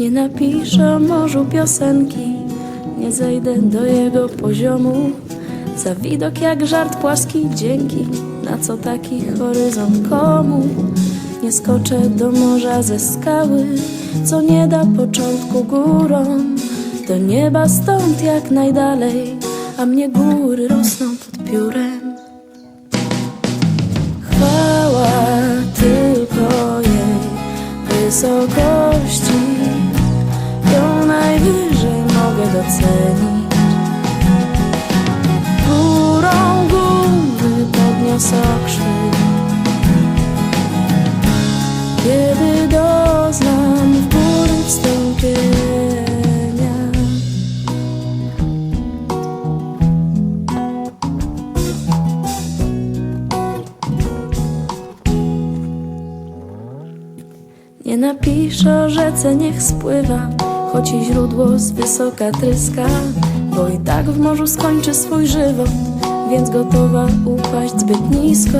Nie napiszę morzu piosenki, nie zejdę do jego poziomu. Za widok jak żart płaski, dzięki, na co taki horyzont komu? Nie skoczę do morza ze skały, co nie da początku górom. Do nieba stąd jak najdalej, a mnie góry rosną pod piórem. Nie napiszę o rzece, niech spływa, choć i źródło z wysoka tryska, bo i tak w morzu skończy swój żywot, więc gotowa upaść zbyt nisko.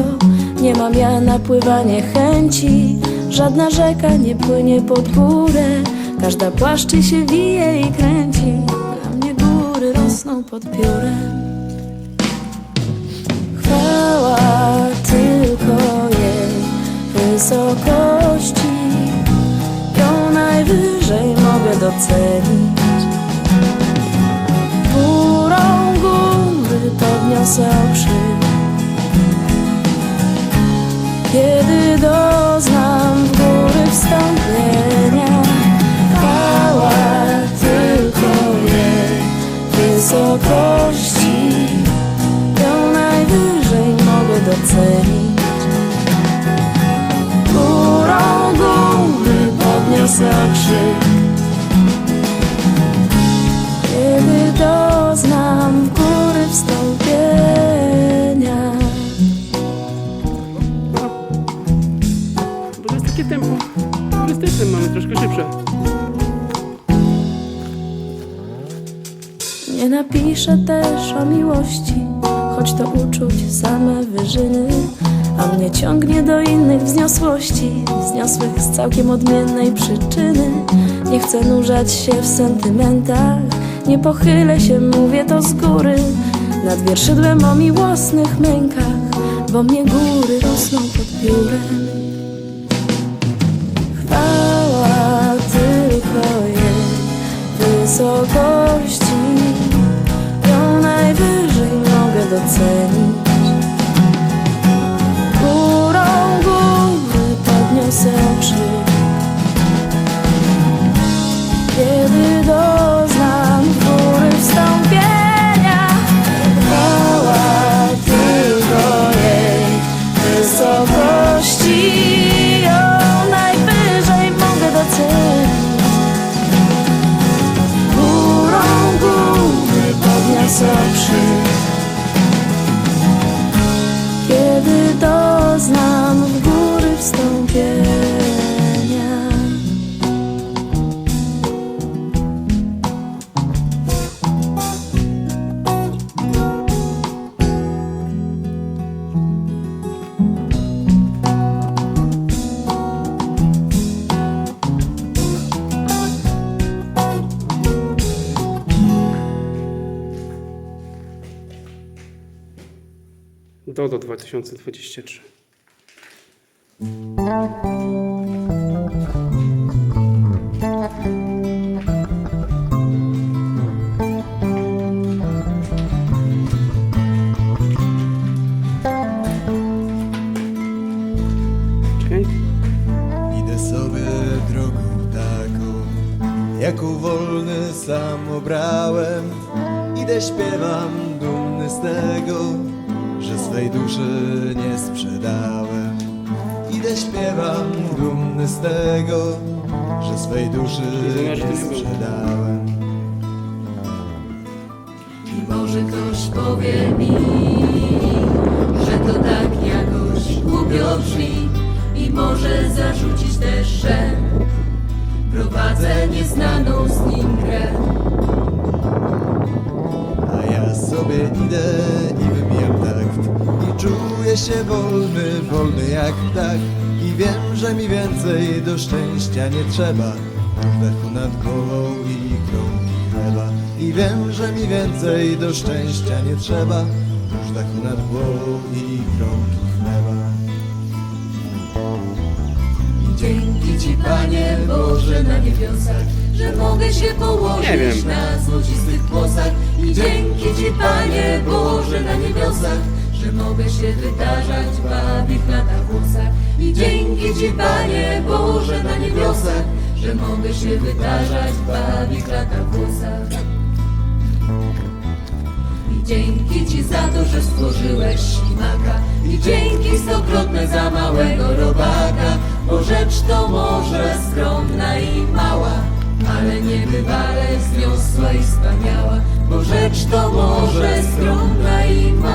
Nie mam ja na pływanie chęci, żadna rzeka nie płynie pod górę, każda płaszczy się wije i kręci, a mnie góry rosną pod piórem. Chwała tylko jej wysokości, docenić. Górą góry podniosę okrzyk, kiedy doznam góry wstąpienia. Chwała tylko jej wysokości, ją najwyżej mogę docenić. Takie tempo turystyczne, mamy troszkę szybsze. Nie napiszę też o miłości, choć to uczuć same wyżyny, a mnie ciągnie do innych wzniosłości, wzniosłych z całkiem odmiennej przyczyny. Nie chcę nurzać się w sentymentach, nie pochylę się, mówię to z góry, nad wierszydłem o miłosnych mękach, bo mnie góry rosną pod piórem. Chwała tylko jej wysokości, ją najwyżej mogę docenić. Dodo 2023. Czekaj. Idę sobie drogą taką, jaką wolny sam obrałem. Idę śpiewam dumny z tego, że swej duszy nie sprzedałem. Idę śpiewam dumny z tego, że swej duszy nie sprzedałem. I może ktoś powie mi, czuję się wolny, wolny jak ptak I wiem, że mi więcej do szczęścia nie trzeba. Dachu nad głową i kromki chleba. I wiem, że mi więcej do szczęścia nie trzeba. Już dachu nad głową i kromki chleba. Dzięki Ci, Panie Boże, na niebiosach, że mogę się położyć na złocistych kłosach. I dzięki Ci, Panie Boże, na niebiosach, że mogę się wydarzać w babich latach włosach. I dzięki Ci, Panie Boże, na niebiosach, że mogę się wydarzać w babich latach włosach. I dzięki Ci za to, że stworzyłeś ślimaka I dzięki stokrotne za małego robaka Bo rzecz to może skromna i mała Ale niebywale wzniosła i wspaniała Bo rzecz to może skromna i mała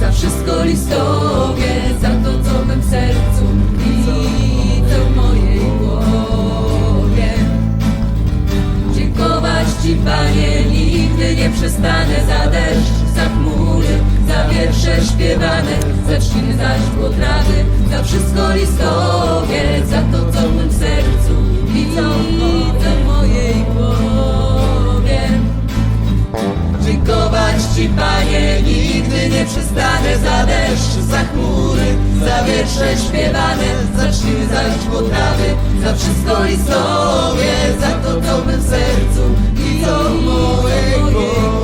za wszystko listowie, za to, co w mym sercu i co w mojej głowie. Dziękować Ci, Panie, nigdy nie przestanę za deszcz, za chmury, za wiersze śpiewane, za trzciny zaś potrawy, za wszystko listowie, za to, co w mym sercu i co w mojej Ci, Panie, nigdy nie przystanę Za deszcz, za chmury, za wiersze śpiewane Za szliny, za za wszystko i sobie Za to, co w sercu i to w mojej głowie.